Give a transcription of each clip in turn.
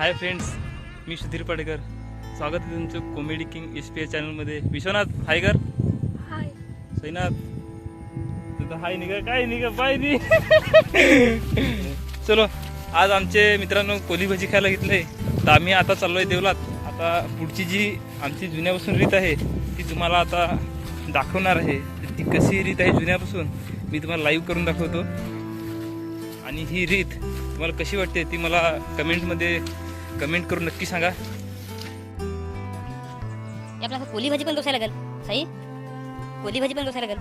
हाय friends मी सुधीर पाडेकर. स्वागत आहे तुमचं comedy king S P I चॅनलमध्ये विश्वनाथ हाय कर. हाय सैनाथ तुझं हाय निघा काय निघा बाय नि चलो आज आमचे मित्रांनो कोली भजी खायला घेतलंय तर आम्ही आता चाललोय देवलात. आता पुढची जी आमची जुन्यापासून रीत आहे ती तुम्हाला आता दाखवणार आहे. ती कशी रीत आहे जुन्यापासून मी तुम्हाला लाईव्ह करून दाखवतो. आणि ही रीत तुम्हाला कशी वाटते ती मला कमेंटमध्ये कमेंट करून नक्की सांगा. आपल्याला कोली भाजी पण कसा लागेल. सही कोली भाजी पण कसा लागेल.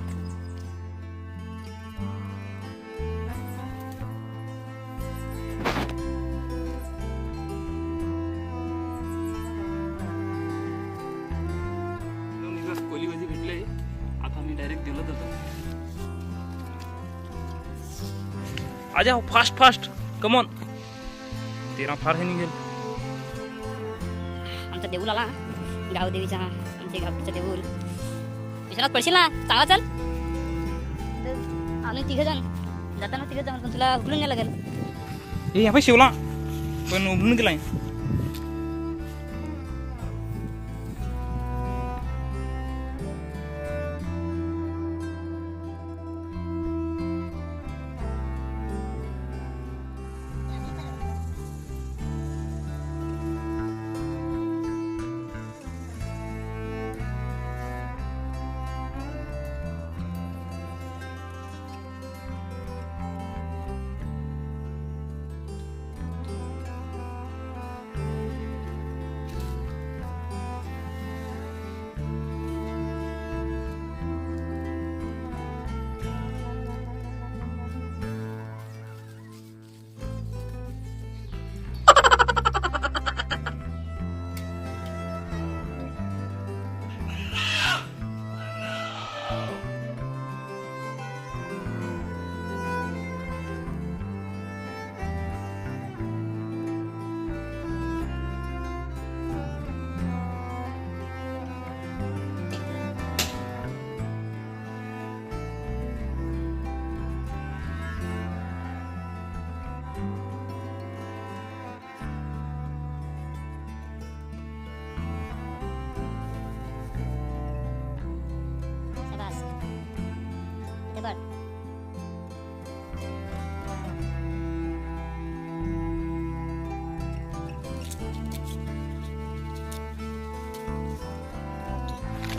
कोली भाजी भेटले. आता मी डायरेक्ट दिलं जातो आजा फास्ट फास्ट कमॉन तेरा फार हे निघेल. आमचा देऊल आला. गावदेवीचा आमच्या गावचा देऊल विश्वनाथ पडशील ना? चांगला चल. आम्ही तिघ जण. जाताना तिघ जण पण तुला उघडून नाही लागेल. ए या शिवला. पण उघडून गेलाय.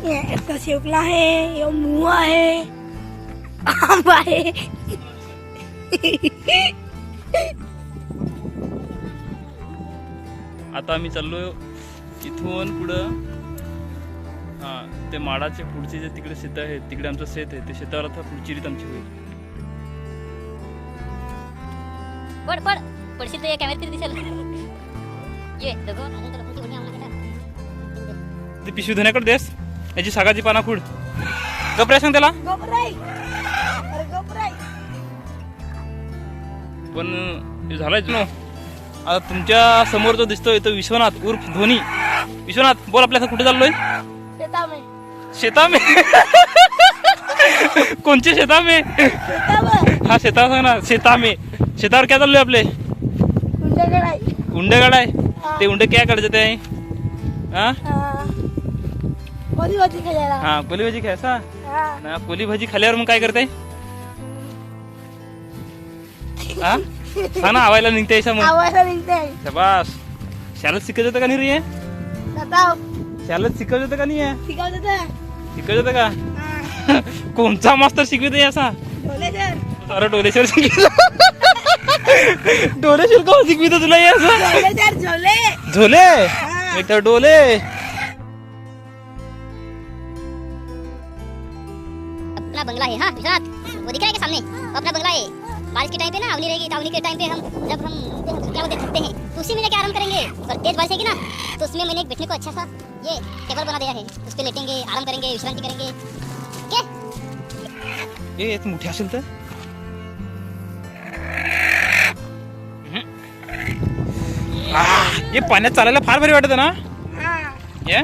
याचा शेवकला आहे यो मू आहे आंबा आहे. आता आम्ही चाललो इथून पुढं. हा ते माडाचे पुढचे जे तिकडे शेत आहे तिकडे आमचं शेत आहे ते शेतावर आता पुढची रीत आमची होईल. पड पड. पडशील तर या कॅमेऱ्यात तरी दिसेल ये का? ती पिशवी धुण्याकडे देस. याची सागाची पाना खुड. गपऱ्या सांग त्याला. पण हे झालंय ना. आता तुमच्यासमोर जो दिसतोय तो विश्वनाथ उर्फ धोनी. विश्वनाथ बोल आपल्या कुठे चाललोय? शेतामे. शेतामे? कोणचे शेतामे? हा शेता सांग ना. शेतामे. शेतावर काय चाललोय आपले? तुमच्याकडे उंडे काढाय ते उंडे काय काढायचे ते हा. कोणी होती खेळायला हा कोली भाजी खायचा हा. ना कोली भाजी खाल्यावर मग काय करते हा? हा ना आवायला निघते ऐसा मग. आवायला निघते. शबास. शाळेत शिकत होतं का नाही रे? शाळेत शिकत होतं का नाही? शिकवत होते. का. कोणचा मास्तर शिकवित आहे असा? अरे डोलेश्वर शिकवित डोलेश्वर कोण शिकवित तुला झोले. झोले? तर डोले. वो दिख रहा है सामने? अपना बंगला है। बारिश के टाइम पे ना अवनी रहेगी तो अवनी के टाइम पे हम जब हम क्या बोलते थकते हैं। तो उसी में जाके आराम करेंगे। और तेज बारिश आएगी ना तो उसमें मैंने एक बैठने को अच्छा सा ये टेबल बना दिया है। उस पर लेटेंगे आराम करेंगे विश्रांति करेंगे। क्या? ए यात मोठी असेल तर आह, हे पाण्यात चालायला फार भारी वाटत ना? हा। ये?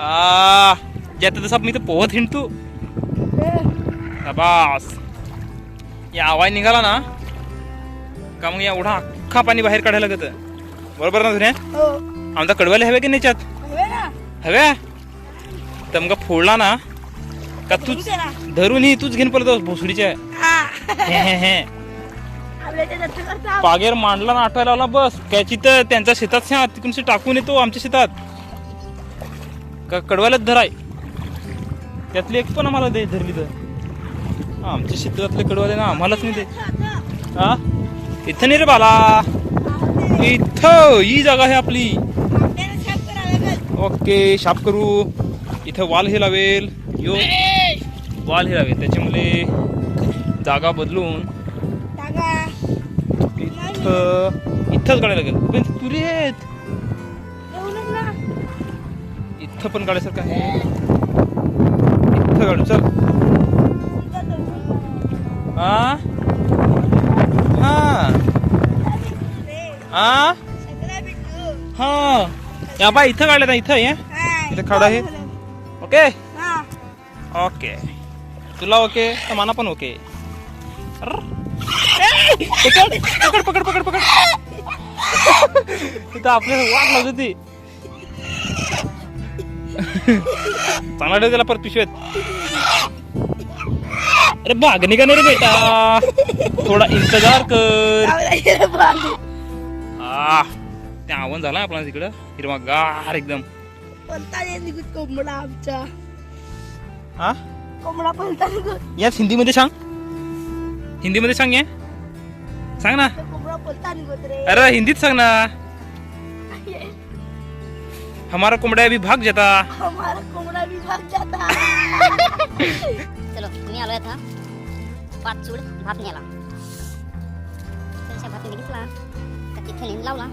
आ ज्यात तसं मी तर पोहत हिंडतो बास या आवाज निघाला ना का मग एवढा अख्खा पाणी बाहेर काढायला लागत बरोबर ना धुण्या हो. आमचा कडवाले हवे की नाही हव्या तर मग फोडला ना का तूच धरून ही तूच घेऊन पडतो भोसडीच्या पागेर मांडला ना आठवायला लावला बस. त्याची तर त्यांच्या शेतात शा तिकडून टाकून येतो आमच्या शेतात. का कडवायलाच धराय. त्यातली एक पण आम्हाला दे धरली तर. आमच्या शेतातले कडवाले ना आम्हालाच नाही ते हा? इथं नाही रे बाला. इथं ही जागा आहे आपली. ओके शाप करू. इथं वाल हे लावेल. यो वाल हे लावेल. त्याच्यामुळे जागा बदलून इथं इथंच काढायला लागेल. पण तुरी आहेत. इथं पण काढायसारखं आहे. इथं काढू चल. हा. हा. या बा इथं काढलं ना इथं ये. हा, इथं खडा आहे. ओके? हा. ओके. तुला ओके तर मला पण ओके. पकड पकड पकड पकड पकड. इथं आपल्याला वाट लागत होती. चांगला त्याला परत पिशवेत. अरे भागणे का नाही रे बेटा. थोडा इंतजार कर. लावला गेलं बांधून. आ ते आव्हान झालं आपला तिकडं. हिरवा गार एकदम. पलता निघत कोंबडा आमचा हा? कोंबडा पलता निघत याच हिंदीमध्ये सांग. हिंदीमध्ये सांग ये. सांग ना. कोंबडा पलता निघत रे अरे हिंदीत सांग ना. हमारा कोंबड्या अभी भाग जाता. हमारा कोंबडा भी भाग जाता. चलो मी आलो आता. पाच चूड भात न्याला भात घेतला. का तिथे नेम लावला.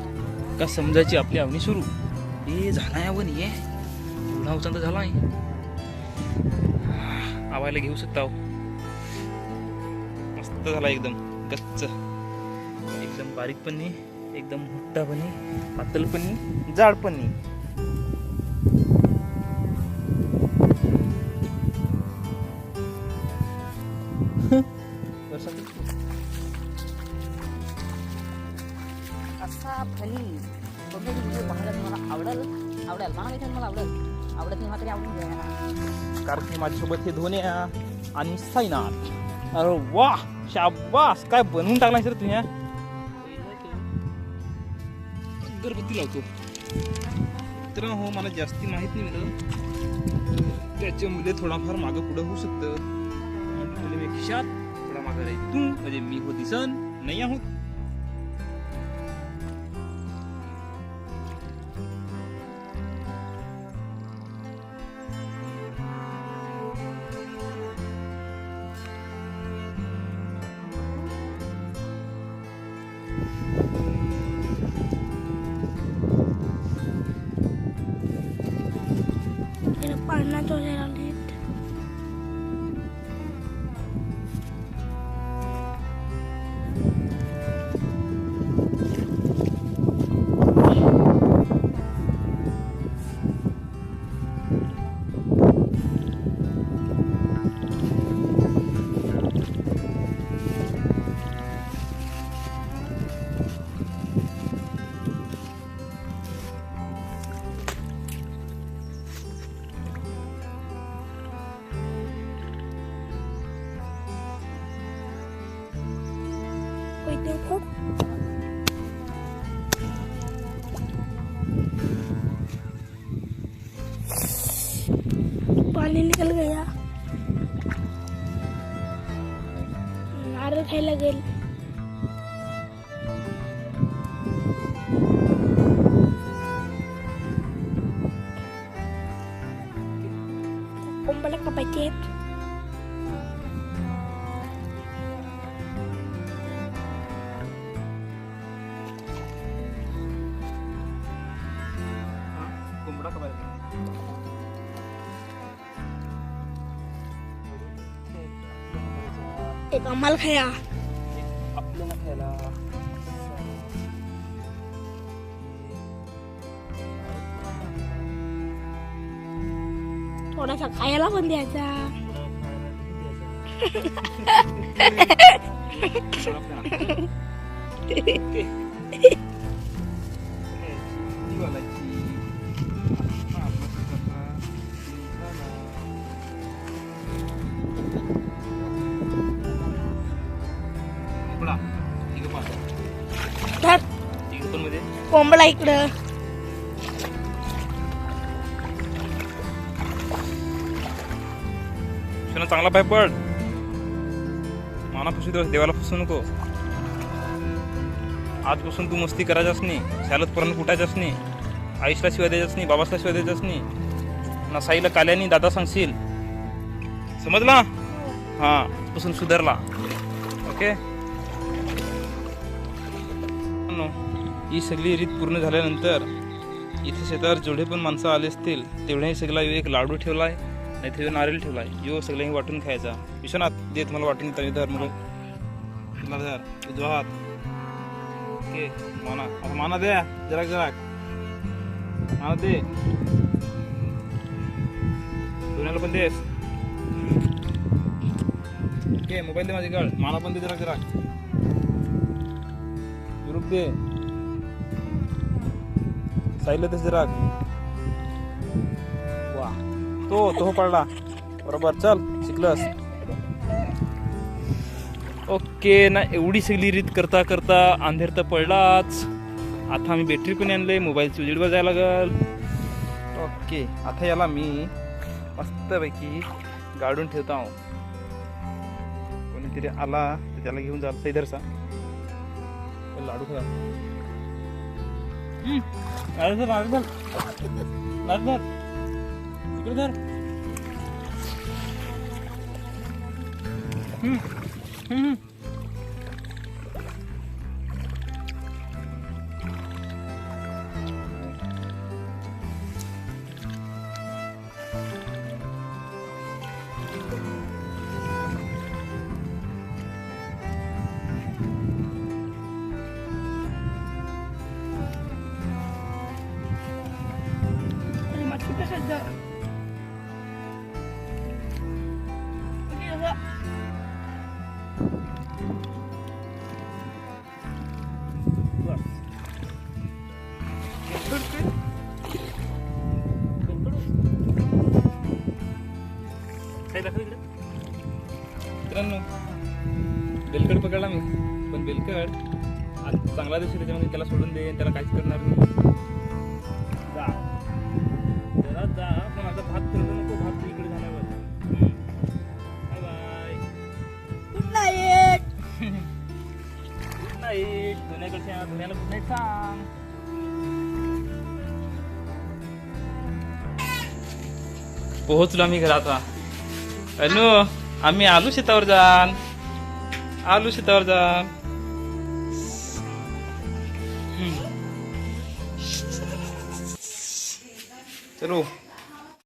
का समजायची आपली आवणी सुरू? ए झाला आहे आवण ये एवढा उचंत झाला आहे आवायला घेऊ शकता हो. मस्त झाला एकदम गच्च. एकदम बारीक पण नाही एकदम मोठा पण नाही पातळ पण नाही जाड पण नाही फणी बघण्याची व्हिडिओ पाहायला तुम्हाला आवडेल आवडेल. मला माहिती मला आवडेल. आवडत नाही तरी आवडून घ्या कारण की माझ्यासोबत हे धोन्या आणि साईनाथ अरे वा शाबास. काय बनवून टाकला सर तुम्ही गर्भवती लावतो. तर हो मला जास्ती माहीत नाही मिळत त्याच्यामुळे थोडाफार मागं पुढं होऊ शकतं. आणि मी खिशात थोडा मागं राहील. तू म्हणजे मी हो दिसन नाही आहोत. Warna 西 नारळ खायला गेल. कोंबड्या कापायचे आहेत. एक आम्हाला खाया। आपल्याला खायला थोडासा खायला पण द्यायचा. कोंबडा इकडं. चांगला पाय पड. माना फसू दे देवाला फसू नको. आजपासून तू मस्ती करायचाच नाही. शाळेत पर्यंत कुठायचाच नाही. आईशला शिवाय द्यायचाच नाही. बाबासला शिवाय द्यायचाच नाही. ना साईला काल्यानी दादा सांगशील. समजला? हा आजपासून सुधारला. ओके? मित्रांनो, ही सगळी रीत पूर्ण झाल्यानंतर इथे शेतावर जेवढे पण माणसं आले असतील तेवढ्याही सगळा एक लाडू ठेवलाय नाही तर नारळ ठेवलाय. यो सगळ्यांनी वाटून खायचा. विश्वनाथ दे तुम्हाला वाटून तरी धर मग. तुला धर. उजवा ओके. माना. आता माना द्या जराक जराक माना दे. दोन्याला पण देस. ओके मोबाईल दे माझी गळ माना पण दे जराक जराक ग्रुप दे. साईला तस जराक वा. तो तो पडला. बरोबर चल शिकलस. ओके ना एवढी सगळी रीत करता करता अंधेर तर पडलाच. आता आम्ही बॅटरी पण आणले मोबाईलची उजेडवर जायला लागल. ओके आता याला मी मस्तपैकी गाडून ठेवतो. आहो कोणीतरी आला तर त्याला घेऊन जाल सैदरचा. लाडू खा अरे धर लाडू धर. धर. इकडे धर. हम्म, हम्म. मित्रांनो बेलकड पकडला मी पण बेलकड चांगला दिवशी त्याच्यामध्ये त्याला सोडून दे त्याला काहीच करणार नाही. जा. जरा जा पण आता भात करू नको भात इकडे झाल्यावर. Bye bye. Good night good night धुण्याकडच्या धुण्याला गुड नाईट सांग पोहोचलो आम्ही घरात. अनु आम्ही आलू शेतावर जाण. आलू शेतावर जाण. चलो.